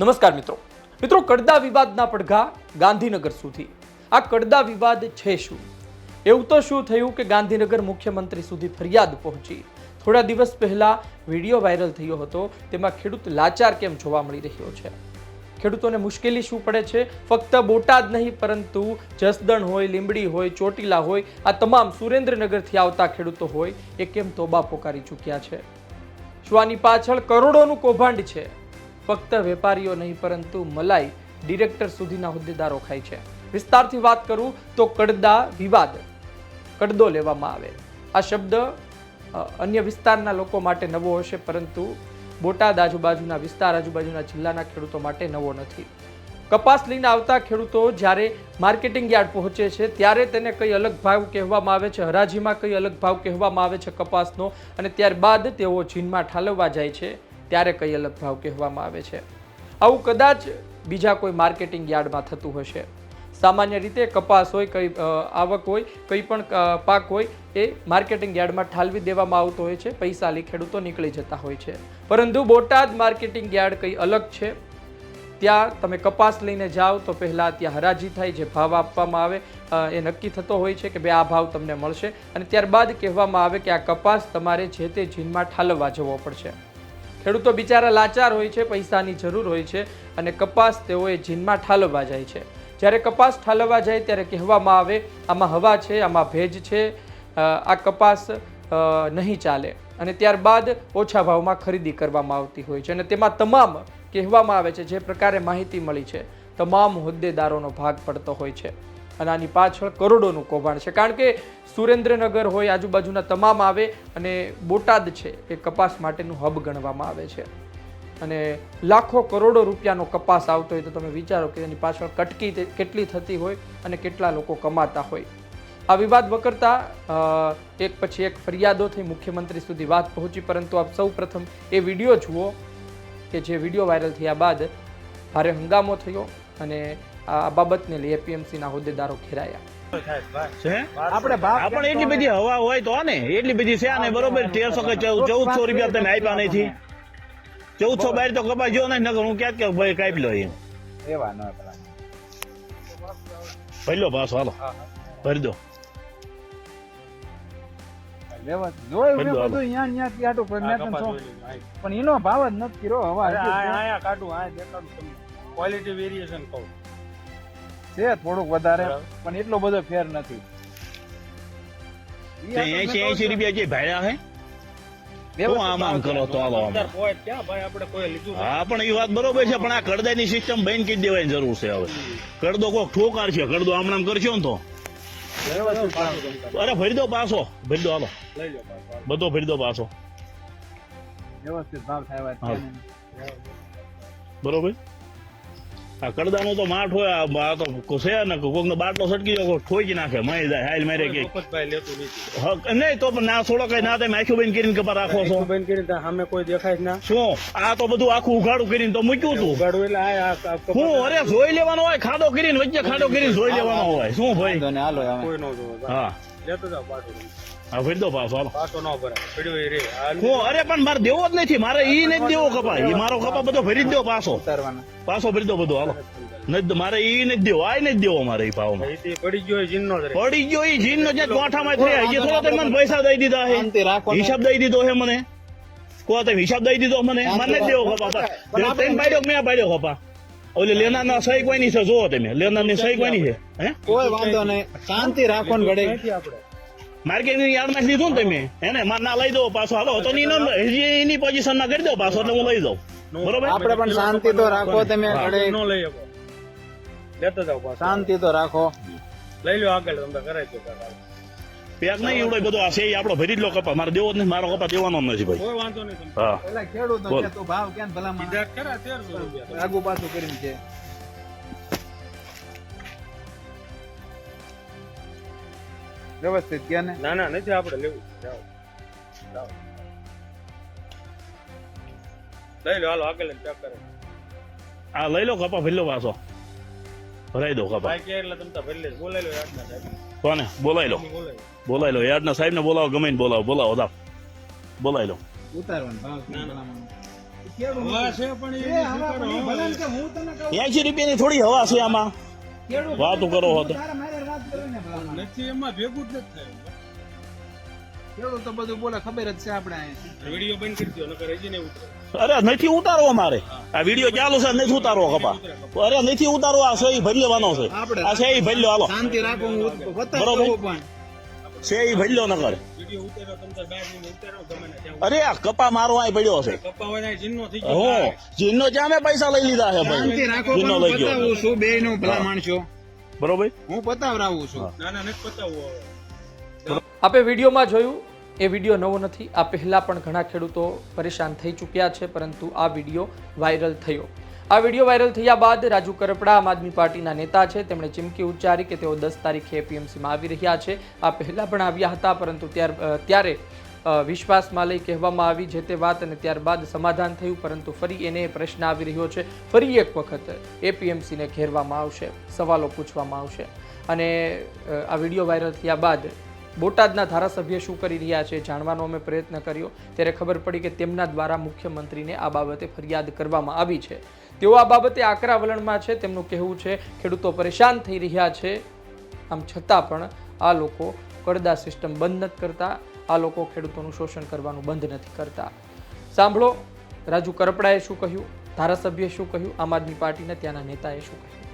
નમસ્કાર મિત્રો. મિત્રો, કડદા વિવાદના પડઘા ગાંધીનગર સુધી. આ કડદા વિવાદ છે શું? એવું તો શું થયું કે ગાંધીનગર મુખ્યમંત્રી સુધી ફરિયાદ પહોંચી? થોડા દિવસ પહેલા વીડિયો વાયરલ થયો હતો, તેમાં ખેડૂત લાચાર કેમ જોવા મળી રહ્યો છે? ખેડૂતોને મુશ્કેલી શું પડે છે? ફક્ત બોટાદ નહીં, પરંતુ જસદણ હોય, લીંબડી હોય, ચોટીલા હોય, આ તમામ સુરેન્દ્રનગરથી આવતા ખેડૂતો હોય, એ કેમ તોબા પોકારી ચૂક્યા છે? શું આની પાછળ કરોડોનું કૌભાંડ છે? ફક્ત વેપારીઓ નહીં, પરંતુ મલાઈ ડિરેક્ટર સુધીના હોદ્દેદારો ખાય છે. વિસ્તારથી વાત કરું તો કડદા વિવાદ કડદો લેવામાં આવે. આ શબ્દ અન્ય વિસ્તારના લોકો માટે નવો હશે, પરંતુ બોટાદ આજુબાજુના વિસ્તાર, આજુબાજુના જિલ્લાના ખેડૂતો માટે નવો નથી. કપાસ લઈને આવતા ખેડૂતો જ્યારે માર્કેટિંગ યાર્ડ પહોંચે છે, ત્યારે તેને કઈ અલગ ભાવ કહેવામાં આવે છે, હરાજીમાં કઈ અલગ ભાવ કહેવામાં આવે છે કપાસનો, અને ત્યારબાદ તેઓ જીનમાં ઠાલવવા જાય છે. ત્યારે અલગ ભાવ કહેવામાં આવે છે. આવું કદાચ બીજા કોઈ માર્કેટિંગ યાર્ડમાં થતું હશે. સામાન્ય રીતે કપાસ હોય, કઈ આવક હોય, કંઈ પણ પાક હોય, એ માર્કેટિંગ યાર્ડમાં ઠાલવી દેવામાં આવતો હોય છે. પૈસા લઈ ખેડૂતો નીકળી જતા હોય છે. પરંતુ બોટાદ માર્કેટિંગ યાર્ડ કંઈ અલગ છે? ત્યાં તમે કપાસ લઈને જાઓ તો પહેલાં ત્યાં હરાજી થાય, જે ભાવ આપવામાં આવે એ નક્કી થતો હોય છે કે ભાઈ આ ભાવ તમને મળશે. અને ત્યારબાદ કહેવામાં આવે કે આ કપાસ તમારે જે તે જીનમાં ઠાલવવા જવો પડશે. ખેડૂતો બિચારા લાચાર હોય છે, પૈસાની જરૂર હોય છે અને કપાસ તેઓએ જીનમાં ઠાલવવા જાય છે. જ્યારે કપાસ ઠાલવવા જાય ત્યારે કહેવામાં આવે, આમાં હવા છે, આમાં ભેજ છે આ કપાસ નહીં ચાલે. અને ત્યારબાદ ઓછા ભાવમાં ખરીદી કરવામાં આવતી હોય છે અને તેમાં તમામ કહેવામાં આવે છે, જે પ્રકારે માહિતી મળી છે, તમામ હોદ્દેદારોનો ભાગ પડતો હોય છે. અને આની પાછળ કરોડોનું કૌભાંડ છે. કારણ કે સુરેન્દ્રનગર હોય, આજુબાજુના તમામ આવે અને બોટાદ છે એ કપાસ માટેનું હબ ગણવામાં આવે છે. અને લાખો કરોડો રૂપિયાનો કપાસ આવતો હોય તો તમે વિચારો કે એની પાછળ કટકી કેટલી થતી હોય અને કેટલા લોકો કમાતા હોય. આ વિવાદ વકરતા એક પછી એક ફરિયાદો થઈ મુખ્યમંત્રી સુધી વાત પહોંચી, પરંતુ આપ સૌ પ્રથમ એ વીડિયો જુઓ કે જે વીડિયો વાયરલ થયા બાદ ભારે હંગામો થયો. અને આ બાબતને લઈ એપીએમસીના હોદ્દેદારો ઘેરાયા. છે? આપણે ભાવ એટલી બધી હવા હોય તો ને એટલી બધી છે ને બરોબર તેરસો કે ચૌદસો રૂપિયા તમે આપ્યા નથી. ચૌદસો બાર તો કપાસ જો નહીં નગર હું ક્યાંક કે ભાઈ કાપી લો એમ. એવા ન પેલા ભરી હાલો. ભરી દો. લેવા જોયું કરી મેં દો બધું ન્યા ન્યા થી આટું પણ પણ એનો ભાવ જ નથી કર્યો હવા કાઢું આ દેખાડું ક્વોલિટી વેરિએશન કહું. છે થોડુંક વધારે પણ એટલો બધો ફેર નથી. એસી એસી રૂપિયા જે ભાડ્યા હે? છું, આમ આમ કરો તો હાલો આમ. અંદર પોઈન્ટ ક્યાં ભાઈ આપણે કોઈ લીધું નથી. હા પણ એ વાત બરોબર છે પણ આ કડદાની સિસ્ટમ બંધ કરી દેવાની જરૂર છે હવે. કડદો કોક ઠોકાર છે કડદો આમ કરશો ને તો. અરે ભરી દો પાછો ભરી દો હાલો. બધો ભરી દો પાછો. વ્યવસ્થિત ભાવ થાય. બરોબર? આ કડદાનો તો માઠ હોય આ તો છે ને કોકનો બાટલો સટકી જાય કોક ઠોકી નાખે મય જાય હાલ મારે કે નહીં તો પણ ના થોડો કઈ ના તમે આખું બંધ કરીને કપા રાખો છો. બેન બંધ કરીને સામે કોઈ દેખાય જ ના. શું? આ તો બધું આખું ઉઘાડું કરીને તો મૂક્યું તું. ઉઘાડું એટલે આ- હું અરે જોઈ લેવાનો હોય ખાડો કરીને વચ્ચે ખાડો કરીને જોઈ લેવાનો હોય. શું ભાઈ? હાલો કોઈ ન હા. લેતો જાઓ પાછું. હા ભરી દો પાછો હાલો. પાછો ન ભરાય. પડ્યો એ રે. હું અરે પણ મારે દેવો જ નથી. મારે ઈ નથી દેવો કપા ઈ મારો કપા બધો ભરી જ દો પાછો. પાછો ભરી દો બધો હાલો. નથી મારે ઈ નથી દેવો. આ નથી દેવો મારે ઈ પાવમાં પડી ગયો જીનનો પડી ગયો ઈ જીન નો જે ગોઠામાં થઈ હજી થોડો તમે મને પૈસા દઈ દીધા હે. હિસાબ દઈ દીધો હે મને. કો તમે હિસાબ દઈ દીધો મને. મને નથી દેવો કપા. ત્રણ પાડ્યો મેં પાડ્યો કપા? ઓલે લેના ના સહી કોઈ ની છે? જોવો તમે. લેનારની સહી કોઈ ની છે? હે? કોઈ વાંધો નહીં. શાંતિ રાખો ને ઘડે આપણે? માર્કેટિંગ યાર્ડ નાખી દીધું ને તમે. એને માર ના લઈ દો પાછો. હાલો તો ની હજી એની પોઝિશન ના કરી દો પાછો એટલે હું લઈ દઉં. બરોબર? આપણે પણ શાંતિ તો રાખો તમે. ઘડીક. લઈ શકો. લેતો જાવ પાછો. શાંતિ તો રાખો. લઈ લો આગળ તમને કરાવી દો પેક નહીં એવડો બધો આ સેય આપણો ભરી જ લો કપા મારે દેવો જ નહીં મારો કપા દેવાનો નથી ભાઈ. કોઈ વાંધો નહીં હા. એટલે ખેડૂત. ભાવ કેમ ભલા માં કરે 1300 રૂપિયા. આગુ પાછું કરીને છે વ્યવસ્થિત ગયા ને? ના ના નથી આપણે લેવું જાઓ. જાઓ. લઈ લો હાલો આગળ ચેક કરે. આ લઈ લો કપા ભરી લો પાછો. ભરાઈ દો કપા ભાઈ કે એટલે તમે તો ભરી લેજો બોલાઈ લો યાદના સાહેબ. કોને? બોલાઈ લો. બોલાઈ લો. યાદના સાહેબ ને બોલાવો ગમે બોલાવો. બોલાવો દા બોલાઈ લો. ઉતારવાનું એસી રૂપિયાની થોડી હવા છે આમાં. વાતું વાતો કરો હો નથી એમાં ભેગું જ નથી થયું. ખેડૂત તો બધું બોલે ખબર જ છે આપણે વીડિયો બંધ કરી દો નકર હજી નહીં ઉતરે. અરે નથી ઉતારવો અમારે આ વીડિયો ચાલુ છે નથી ઉતારવો કપા. અરે નથી ઉતારવો આ સહી ભરી લેવાનો છે. આ સહી ભરી લો હાલો. શાંતિ રાખો બરોબર. સહી ભરી લો નકર. વીડિયો ઉતારો તમે તાર બહાર જઈને ઉતારો ગમે ને ત્યાં અરે આ કપા મારો અહીં પડ્યો છે. કપ્પા વાળા જીનનો થઈ હું ગયો જીનનો જ્યાં મેં પૈસા લઈ લીધા છે ભાઈ. રાખો લઈ ગયો. બતાવું બે નું ભલા માણસો. બરોબર? હું બતાવરાવું છું. ના ના નથી પતાવવો વિડીયોમાં જોયું એ વીડિયો નવો નથી. આ પહેલાં પણ ઘણા ખેડૂતો પરેશાન થઈ ચૂક્યા છે પરંતુ આ વીડિયો વાયરલ થયો. આ વીડિયો વાયરલ થયા બાદ રાજુ કરપડા આમ આદમી પાર્ટીના નેતા છે. તેમણે ચીમકી ઉચ્ચારી કે તેઓ દસ તારીખે એપીએમસીમાં આવી રહ્યા છે. આ પહેલાં પણ આવ્યા હતા પરંતુ ત્યાર ત્યારે વિશ્વાસમાં લઈ કહેવામાં આવી જે તે વાત અને ત્યારબાદ સમાધાન થયું, પરંતુ ફરી એને પ્રશ્ન આવી રહ્યો છે. ફરી એક વખત એપીએમસીને ઘેરવામાં આવશે, સવાલો પૂછવામાં આવશે. અને આ વીડિયો વાયરલ થયા બાદ બોટાદના ધારાસભ્ય શું કરી રહ્યા છે જાણવાનો અમે પ્રયત્ન કર્યો. ત્યારે ખબર પડી કે તેમના દ્વારા મુખ્યમંત્રીને આ બાબતે ફરિયાદ કરવામાં આવી છે. તેઓ આ બાબતે આકરા વલણમાં છે. તેમનું કહેવું છે, ખેડૂતો પરેશાન થઈ રહ્યા છે. આમ છતાં પણ આ લોકો કરદા સિસ્ટમ બંધ નથી કરતા. આ લોકો ખેડૂતોનું શોષણ કરવાનું બંધ નથી કરતા. સાંભળો, રાજુ કરપડાએ શું કહ્યું? ધારાસભ્યએ શું કહ્યું? આમ આદમી પાર્ટીના ત્યાંના નેતાએ શું કહ્યું?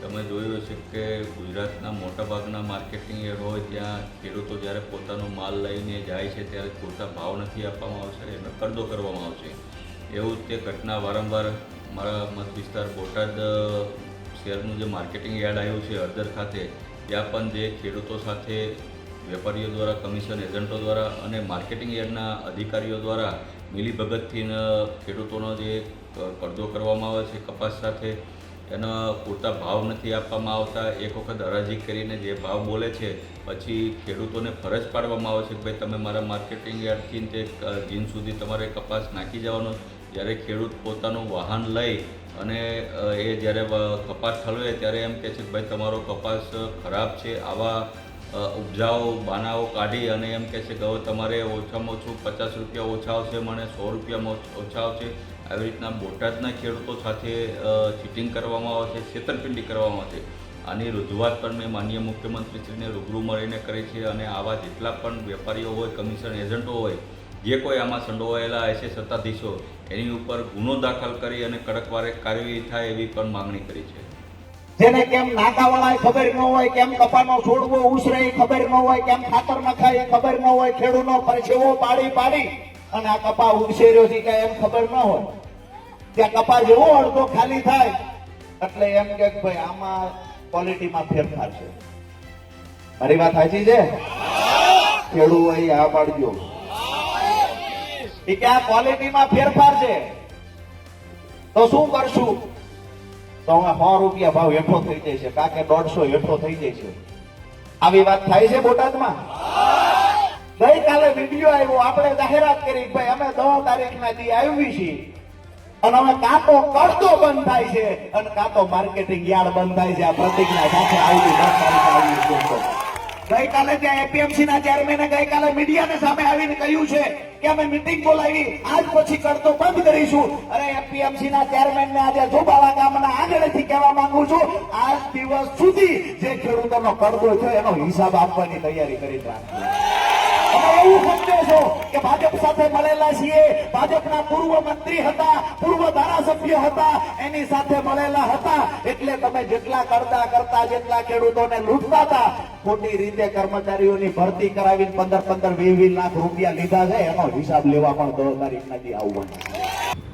તમે જોયું હશે કે ગુજરાતના મોટાભાગના માર્કેટિંગ યાર્ડ હોય ત્યાં ખેડૂતો જ્યારે પોતાનો માલ લઈને જાય છે ત્યારે પૂરતા ભાવ નથી આપવામાં આવશે એનો કરદો કરવામાં આવશે. એવું તે ઘટના વારંવાર મારા મત વિસ્તાર બોટાદ શહેરનું જે માર્કેટિંગ યાર્ડ આવ્યું છે હળદર ખાતે, ત્યાં પણ જે ખેડૂતો સાથે વેપારીઓ દ્વારા, કમિશન એજન્ટો દ્વારા અને માર્કેટિંગ યાર્ડના અધિકારીઓ દ્વારા મિલીભગતથી ખેડૂતોનો જે કરજો કરવામાં આવે છે કપાસ સાથે, એના પૂરતા ભાવ નથી આપવામાં આવતા. એક વખત હરાજી કરીને જે ભાવ બોલે છે, પછી ખેડૂતોને ફરજ પાડવામાં આવે છે કે ભાઈ તમે મારા માર્કેટિંગ યાર્ડથી તે જીન સુધી તમારે કપાસ નાખી જવાનો જ્યારે ખેડૂત પોતાનું વાહન લઈ અને એ જ્યારે કપાસ ઠલવે ત્યારે એમ કહે છે કે ભાઈ તમારો કપાસ ખરાબ છે, આવા ઉપજાઓ બાનાઓ કાઢી અને એમ કહે છે કે હવે તમારે ઓછામાં ઓછું પચાસ રૂપિયા ઓછા આવશે, મને સો રૂપિયામાં ઓછા આવશે. આવી રીતના બોટાદના ખેડૂતો સાથે ચીટિંગ કરવામાં આવે છે, છેતરપિંડી કરવામાં આવે છે. આની રજૂઆત પણ મેં માનનીય મુખ્યમંત્રીશ્રીને રૂબરૂ મળીને કરી છે અને આવા જેટલા પણ વેપારીઓ હોય, કમિશન એજન્ટો હોય, જે કોઈ આમાં સંડોવાયેલા હશે સત્તાધીશો, એની ઉપર ગુનો દાખલ કરી અને કડકવારે કાર્યવાહી થાય એવી પણ માંગણી કરી છે. જેને કેમ નાકાવાળા ખબર ન હોય, કેમ કપાનો છોડવો ઉસરે ખબર ન હોય, કેમ ખાતર નખાય ખબર ન હોય ખેડૂતનો પરસેવો પાડી પાડી અને આ કપા ઉછેર્યો છે કે એમ ખબર ન હોય. ત્યાં કપા જેવો અડધો ખાલી થાય, એટલે એમ કે ભાઈ આમાં ક્વોલિટીમાં ફેરફાર છે. મારી વાત સાચી છે? ખેડૂ અહીં આ પાડજો. એ કે આ ક્વોલિટીમાં ફેરફાર છે. તો શું કરશું? તો હવે સો રૂપિયા ભાવ હેઠો થઈ જાય કાં કે દોઢસો હેઠો થઈ જાય છે. આવી વાત થાય છે બોટાદમાં? ગઈકાલે વીડિયો આવ્યો, આપણે જાહેરાત કરી ભાઈ અમે દસ તારીખના દી આવી છીએ. અને અમે કાં તો કરતો બંધ થાય છે, અને કાં તો માર્કેટિંગ યાર્ડ બંધ થાય છે, આ પ્રતિજ્ઞા સાથે આવી, દસ તારીખે આવી છે. ગઈકાલે ત્યાં એપીએમસી ના ચેરમેને ગઈકાલે મીડિયાને સામે આવીને કહ્યું છે કે અમે મિટિંગ બોલાવી, આજ પછી કરતો બંધ કરીશું. અરે એપીએમસી ના ચેરમેન ને આજે જોબાળા ગામના આગળથી કહેવા માંગુ છું, આજ દિવસ સુધી જે ખેડૂતોનો કરદો છે એનો હિસાબ આપવાની તૈયારી કરી રાખજો. એવું છો કે ભાજપ સાથે મળેલા છીએ. ભાજપના પૂર્વ મંત્રી હતા, પૂર્વ ધારાસભ્ય હતા, એની સાથે મળેલા હતા. એટલે તમે જેટલા કરતા કરતા જેટલા ખેડૂતોને લૂંટતા હતા, ખોટી રીતે કર્મચારીઓની ભરતી કરાવી પંદર પંદર વીસ વીસ લાખ રૂપિયા લીધા છે, એનો હિસાબ લેવા પણ દસ તારીખ નથી આવવાનું.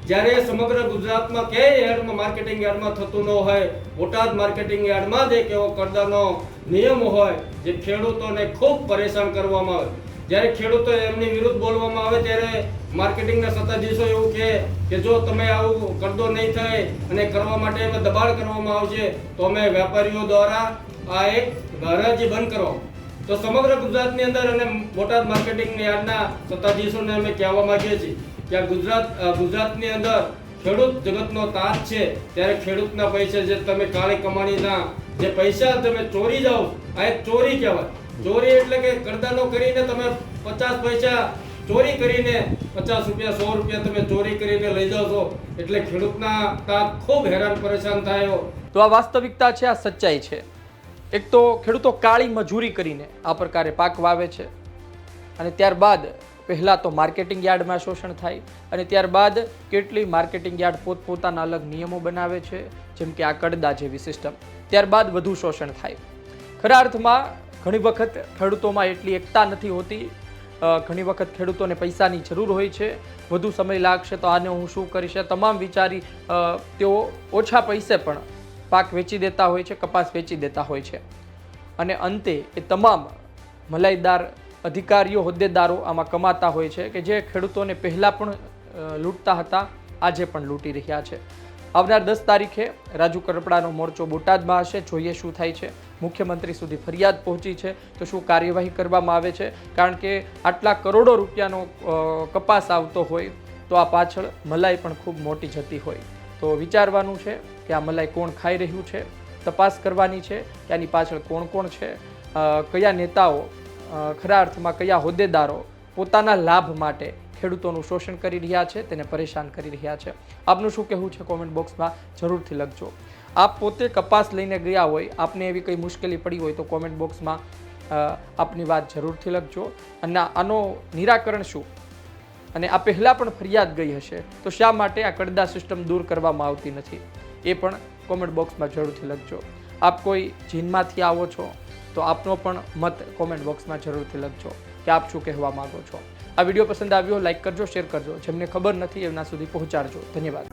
જ્યારે સમગ્ર ગુજરાતમાં કે યાર્ડમાં માર્કેટિંગ યાર્ડમાં થતું ન હોય, બોટાદ માર્કેટિંગ યાર્ડમાં જ એક એવો કરદાનો નિયમ હોય, જે ખેડૂતોને ખૂબ પરેશાન કરવામાં આવે. જ્યારે ખેડૂતો એમની વિરુદ્ધ બોલવામાં આવે ત્યારે માર્કેટિંગના સત્તાધીશો એવું કહે કે જો તમે આવું કરદો નહીં થાય અને કરવા માટે અમે દબાણ કરવામાં આવશે, તો અમે વેપારીઓ દ્વારા આ એક હરાજી બંધ કરો. તો સમગ્ર ગુજરાતની અંદર અને બોટાદ માર્કેટિંગ યાર્ડના સત્તાધીશોને અમે કહેવા માંગીએ છીએ કે આ ગુજરાત ગુજરાતની અંદર ખેડૂત જગતનો તાજ છે. ત્યારે ખેડૂતના પૈસા જે તમે કાળી કમાણીના જે પૈસા તમે ચોરી જાઓ, આ એક ચોરી કહેવાય. ચોરી એટલે કે કરદાનો કરીને તમે પચાસ પૈસા ચોરી કરીને પચાસ રૂપિયા, સો રૂપિયા તમે ચોરી કરીને લઈ જાઓ છો. એટલે ખેડૂતના તાપ ખૂબ હેરાન પરેશાન થાય. તો આ વાસ્તવિકતા છે, આ સચ્ચાઈ છે. એક તો ખેડૂતો કાળી મજૂરી કરીને આ પ્રકારે પાક વાવે છે. અને ત્યારબાદ પહેલાં તો માર્કેટિંગ યાર્ડમાં શોષણ થાય અને ત્યારબાદ કેટલી માર્કેટિંગ યાર્ડ પોતપોતાના અલગ નિયમો બનાવે છે, જેમ કે આ કડદા જેવી સિસ્ટમ ત્યારબાદ વધુ શોષણ થાય. ખરા અર્થમાં ઘણી વખત ખેડૂતોમાં એટલી એકતા નથી હોતી. ઘણી વખત ખેડૂતોને પૈસાની જરૂર હોય છે. વધુ સમય લાગશે તો આને હું શું કરીશ? તમામ વિચારી તેઓ ઓછા પૈસે પણ પાક વેચી દેતા હોય છે, કપાસ વેચી દેતા હોય છે. અને અંતે એ તમામ મલાઈદાર અધિકારીઓ, હોદ્દેદારો આમાં કમાતા હોય છે કે જે ખેડૂતોને પહેલાં પણ લૂંટતા હતા, આજે પણ લૂંટી રહ્યા છે. આવનાર દસ તારીખે રાજુ કરપડાનો મોરચો બોટાદમાં હશે. જોઈએ શું થાય છે. મુખ્યમંત્રી સુધી ફરિયાદ પહોંચી છે. તો શું કાર્યવાહી કરવામાં આવે છે? કારણ કે આટલા કરોડો રૂપિયાનો કપાસ આવતો હોય તો આ પાછળ મલાઈ પણ ખૂબ મોટી જતી હોય. તો વિચારવાનું છે કે આ મલાઈ કોણ ખાઈ રહ્યું છે? તપાસ કરવાની છે કે આની પાછળ કોણ કોણ છે? કયા નેતાઓ ખરા અર્થમાં કયા હોદ્દેદારો પોતાના લાભ માટે ખેડૂતોનું શોષણ કરી રહ્યા છે, તેને પરેશાન કરી રહ્યા છે. આપનું શું કહેવું છે કોમેન્ટ બોક્સમાં જરૂરથી લખજો. આપ પોતે કપાસ લઈને ગયા હોય, આપને એવી કંઈ મુશ્કેલી પડી હોય તો કોમેન્ટ બોક્સમાં આપની વાત જરૂરથી લખજો. અને આનો નિરાકરણ શું? અને આ પહેલાં પણ ફરિયાદ ગઈ હશે, તો શા માટે આ કડદા સિસ્ટમ દૂર કરવામાં આવતી નથી? એ પણ કોમેન્ટ બોક્સમાં જરૂરથી લખજો. આપ કોઈ જીનમાંથી આવો છો, તો આપનો પણ મત કોમેન્ટ બોક્સમાં જરૂરથી લખજો કે આપ શું કહેવા માંગો છો? આ વીડિયો પસંદ આવ્યો લાઈક કરજો શેર કરજો. જેમને ખબર નથી એમના સુધી પહોંચાડજો. ધન્યવાદ.